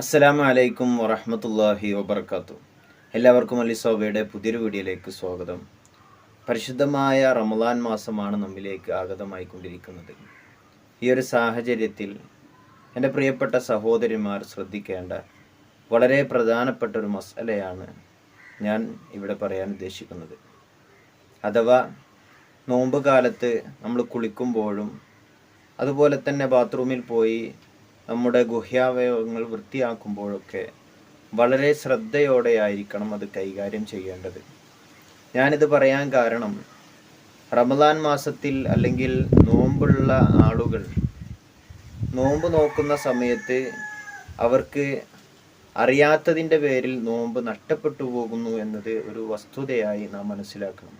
അസ്സലാമു അലൈക്കും വറഹമത്തല്ലാഹി വബർക്കാത്തു എല്ലാവർക്കും അലി സോബയുടെ പുതിയൊരു വീഡിയോയിലേക്ക് സ്വാഗതം. പരിശുദ്ധമായ റമദാൻ മാസമാണ് നമ്മിലേക്ക് ആഗതമായിക്കൊണ്ടിരിക്കുന്നത്. ഈ ഒരു സാഹചര്യത്തിൽ എന്റെ പ്രിയപ്പെട്ട സഹോദരിമാർ ശ്രദ്ധിക്കേണ്ട വളരെ പ്രധാനപ്പെട്ട ഒരു മസലയാണ് ഞാൻ ഇവിടെ പറയാൻ ഉദ്ദേശിക്കുന്നത്. അഥവാ നോമ്പ് കാലത്ത് നമ്മൾ കുളിക്കുമ്പോഴും അതുപോലെ തന്നെ ബാത്റൂമിൽ പോയി നമ്മുടെ ഗുഹ്യാവയവങ്ങൾ വൃത്തിയാക്കുമ്പോഴൊക്കെ വളരെ ശ്രദ്ധയോടെ ആയിരിക്കണം അത് കൈകാര്യം ചെയ്യേണ്ടത്. ഞാനിത് പറയാൻ കാരണം റമദാൻ മാസത്തിൽ അല്ലെങ്കിൽ നോമ്പുള്ള ആളുകൾ നോമ്പ് നോക്കുന്ന സമയത്ത് അവർക്ക് അറിയാത്തതിന്റെ പേരിൽ നോമ്പ് നഷ്ടപ്പെട്ടു പോകുന്നു എന്നത് ഒരു വസ്തുതയായി നാം മനസ്സിലാക്കണം.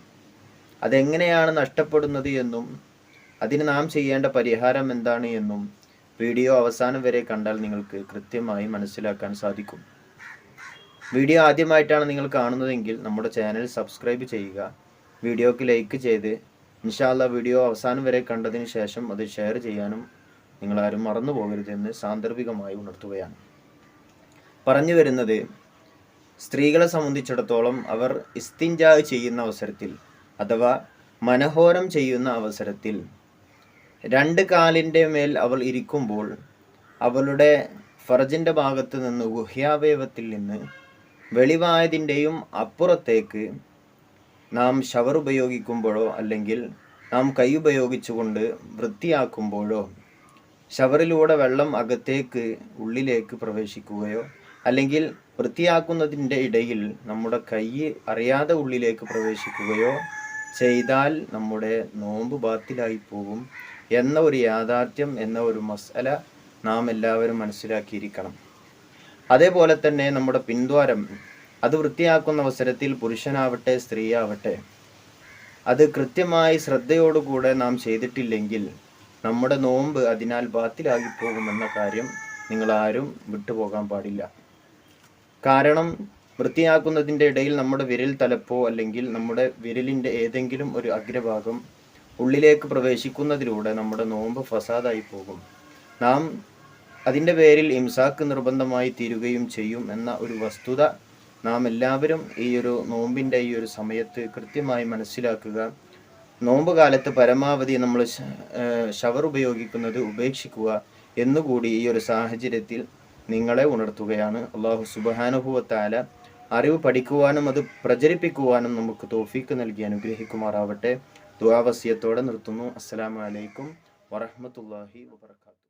അതെങ്ങനെയാണ് നഷ്ടപ്പെടുന്നത് എന്നും അതിന് നാം ചെയ്യേണ്ട പരിഹാരം എന്താണ് എന്നും വീഡിയോ അവസാനം വരെ കണ്ടാൽ നിങ്ങൾക്ക് കൃത്യമായി മനസ്സിലാക്കാൻ സാധിക്കും. വീഡിയോ ആദ്യമായിട്ടാണ് നിങ്ങൾ കാണുന്നതെങ്കിൽ നമ്മുടെ ചാനൽ സബ്സ്ക്രൈബ് ചെയ്യുക. വീഡിയോക്ക് ലൈക്ക് ചെയ്ത് ഇൻഷാല്ല വീഡിയോ അവസാനം വരെ കണ്ടതിന് ശേഷം അത് ഷെയർ ചെയ്യാനും നിങ്ങളാരും മറന്നു പോകരുതെന്ന് സാന്ദർഭികമായി ഉണർത്തുകയാണ്. പറഞ്ഞു വരുന്നത് സ്ത്രീകളെ സംബന്ധിച്ചിടത്തോളം അവർ ഇസ്തിഞ്ചാ ചെയ്യുന്ന അവസരത്തിൽ അഥവാ മനഹോരം ചെയ്യുന്ന അവസരത്തിൽ രണ്ട് കാലിന്റെ മേൽ അവൾ ഇരിക്കുമ്പോൾ അവളുടെ ഫർജിന്റെ ഭാഗത്ത് നിന്ന് ഗുഹ്യാവയവത്തിൽ നിന്ന് വെളിവായതിന്റെയും അപ്പുറത്തേക്ക് നാം ഷവർ ഉപയോഗിക്കുമ്പോഴോ അല്ലെങ്കിൽ നാം കൈ ഉപയോഗിച്ചുകൊണ്ട് വൃത്തിയാക്കുമ്പോഴോ ഷവറിലൂടെ വെള്ളം അകത്തേക്ക് ഉള്ളിലേക്ക് പ്രവേശിക്കുകയോ അല്ലെങ്കിൽ വൃത്തിയാക്കുന്നതിന്റെ ഇടയിൽ നമ്മുടെ കൈ അറിയാതെ ഉള്ളിലേക്ക് പ്രവേശിക്കുകയോ ചെയ്താൽ നമ്മുടെ നോമ്പ് ബാത്തിലായി പോകും. എന്ന ഒരു യാഥാർത്ഥ്യം എന്ന ഒരു മസല നാം എല്ലാവരും മനസ്സിലാക്കിയിരിക്കണം. അതേപോലെ തന്നെ നമ്മുടെ പിന്ദ്വാരം അത് വൃത്തിയാക്കുന്ന അവസരത്തിൽ പുരുഷനാവട്ടെ സ്ത്രീയാവട്ടെ അത് കൃത്യമായി ശ്രദ്ധയോടുകൂടെ നാം ചെയ്തിട്ടില്ലെങ്കിൽ നമ്മുടെ നോമ്പ് അതിനാൽ ബാത്തിലാകി പോകുമെന്ന കാര്യം നിങ്ങൾ ആരും വിട്ടുപോകാൻ പാടില്ല. കാരണം വൃത്തിയാക്കുന്നതിന്റെ ഇടയിൽ നമ്മുടെ വിരൽ തലപ്പോ അല്ലെങ്കിൽ നമ്മുടെ വിരലിന്റെ ഏതെങ്കിലും ഒരു അഗ്രഭാഗം ഉള്ളിലേക്ക് പ്രവേശിക്കുന്നതിലൂടെ നമ്മുടെ നോമ്പ് ഫസാദായി പോകും. നാം അതിന്റെ പേരിൽ ഇംസാക്ക് നിർബന്ധമായി തീരുകയും ചെയ്യും എന്ന ഒരു വസ്തുത നാം എല്ലാവരും ഈ ഒരു നോമ്പിന്റെ ഈ ഒരു സമയത്ത് കൃത്യമായി മനസ്സിലാക്കുക. നോമ്പ് കാലത്ത് പരമാവധി നമ്മൾ ഷവർ ഉപയോഗിക്കുന്നത് ഉപേക്ഷിക്കുക എന്നുകൂടി ഈ ഒരു സാഹചര്യത്തിൽ നിങ്ങളെ ഉണർത്തുകയാണ്. അള്ളാഹു സുബാനുഭവത്താല അറിവ് പഠിക്കുവാനും അത് പ്രചരിപ്പിക്കുവാനും നമുക്ക് തോഫീക്ക് നൽകി അനുഗ്രഹിക്കുമാറാവട്ടെ. ദുവാവസ്യത്തോടെ നിർത്തുന്നു. അസ്സലാമലൈക്കും വറഹമത്തല്ലാഹി വബർക്കാത്തു